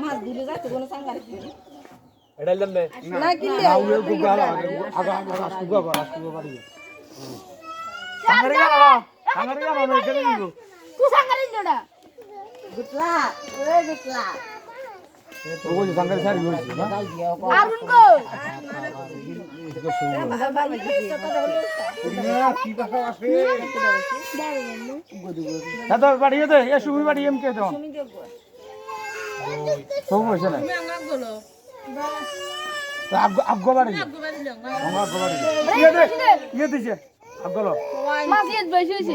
মাছ দিলে যাচ্ছে কোনো সাঙ্গারে এটা লেমবে না। কিনলে আউয়ে গুগা আগা আগা রাষ্ট্র গুগা রাষ্ট্র বাড়ি সাঙ্গারে গেল সাঙ্গারে গেল আমি এখানে দিব তুই সাঙ্গারে জোড়া গুটলা ওরে গুটলা ও বলি সাঙ্গারে সারি হইছে না? আরুন দাদা বাড়ি দে এ সুমি বাড়ি এম কে দাও সব হইছে না আগ আগ বাড়ি আমরা বাড়ি ইয়ে দে ইয়ে দিছে আগ গলো মাছ ইয়ে বেশি হইছে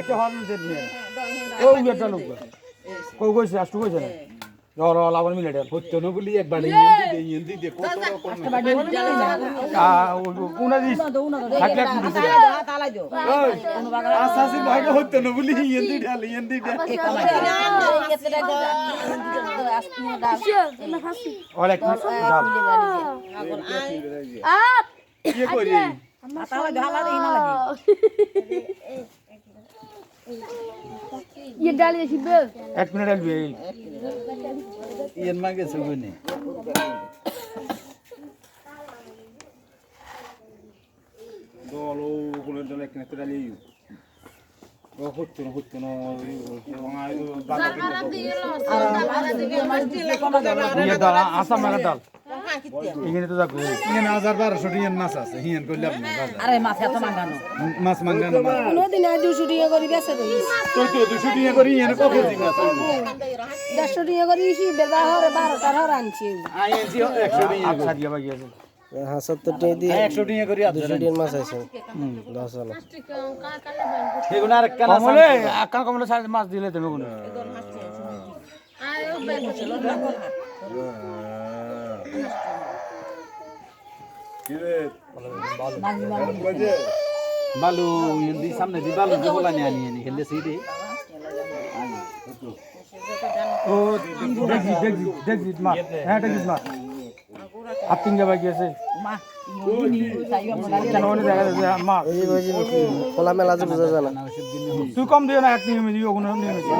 একটা হল নিয়ে ও একটা লোক কই কইছে আষ্টু কইছে না? র র মিলে দেন হচ্ছে না বলি একবার ইয়েন্দি দে ইয়েন্দি দে কত রকম আ উনা দিস থাকলে। ওই। আসাসি হচ্ছে না বলি ঢাল ইয়েন্দি ঢাল ডাল আ কি করি ডাল এসিবে এক মিনিট আলবি ইয়েন মাগে সুগুনি দলো দল এক নেতে ডালি ইয়ে ডাল এখানে তো যাকো ইয়েন হাজার বারোশো ইয়েন মাছ আছে হিয়েন করলে আপনি আরে মাছ এত মাঙ্গানো মাছ মাঙ্গানো কোনদিন দুশো টাকা করে বেচে দিই তুই তো দুশো টাকা করি ইয়েন কত দিন দেড়শো টাকা করে ইসি হরে বারোটা হর আনছি আচ্ছা দিয়া বাকি আছে হ্যাঁ সত্তর টাকা দিয়ে একশো টাকা করি দুশো টাকার মাছ আছে। দশ জনে সেগুলো আর কেন কমলে আকান কমলে সাইজ মাছ দিলে তুমি কোন বালু হিন্দি সামনে দি বালু দি বলা নিয়ে আনি খেললে সিডি ও দেখি দেখি দেখি মাছ। হ্যাঁ দেখি মাছ। আতিং যা বাকি আছে তুই কম দিও না এক নিয়মে দিও কোনো নিয়মে দিও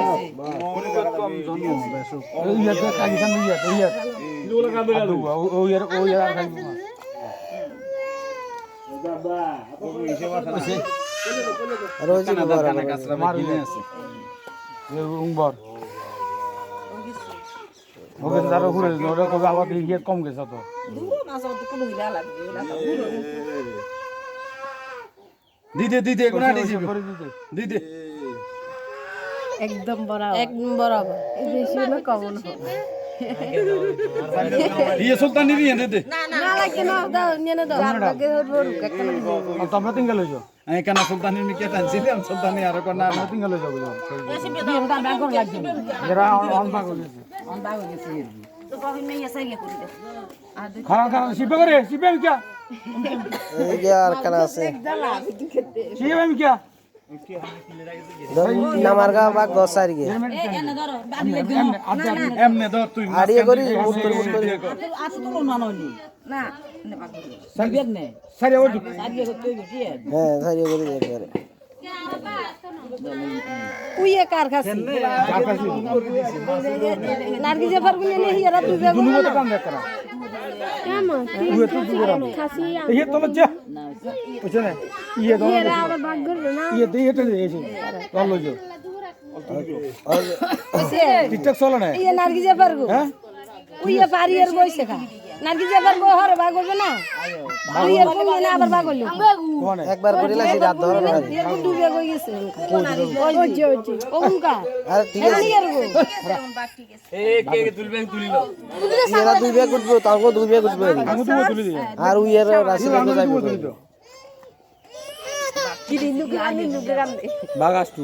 ওকে ঘুরে ওরা কবে আবার ইয়ে কম গেছে তো। দিদে দিদে কোনা দিছি করে দিতে দিদে একদম বরাবর একদম বরাবর বেশি হলে কমন হবে সুলতান নিবি এনে দে। না লাগে না দাও নিয়ে না দাও। আগে রোড একটা আর তোমরা তিনগা লইছো আমি কেন সুলতানের মিকে সুলতানি আর কোন না তিনগা লইছো বুঝো দিয়ে ওটা ব্যাংক লাগবে এরা অন ভাগ হইছে হয়ে কবি মেয়ে সাইলে করে করে আমি কিয়া আর কানা আছে শিবে আমি কিয়া নামার গা বাগ গিয়ে এনে ধরো এমনে ধর তুই আড়িয়ে করি মুট করে মুট করে আছে তো না নলি না নে বাগ সাইবেন নে সারি ওই আগে করতে গেছি হ্যাঁ করি উইয়ে কার খাসি? নারগি জাফর গুলি নে হিয়ারা তুই বেগো দুনু মতো কাম দেখ করা কেমন? খাসি ইয়ে তো লজ্জা। বুঝছ না? ইয়ে তো এরা আবার ভাগ করবে না? ইয়ে ইয়ে এসে টিকটক চলে না? ইয়ে হ্যাঁ? উইয়ে আর বইছে খা নারগি জাফর গো হরে বাগ করবে না? উইয়ে কোন না আবার বাগ হলো একবার করে লাগছি রাত ধরে না। এরকম ডুবে গই গেছে। ওই যে ওই যে ওমকা আর ঠিক আছে। এর গো এরা দুই ব্যাগ উঠবো তারপর দুই ব্যাগ উঠবে। আমি তুমি তুলি দিই আর উইয়ের রাশি আমি যাবে তুমি তুলি দাও বাঘ আসতু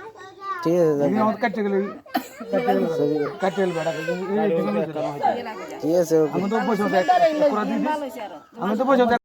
ঠিক আছে ঠিক আছে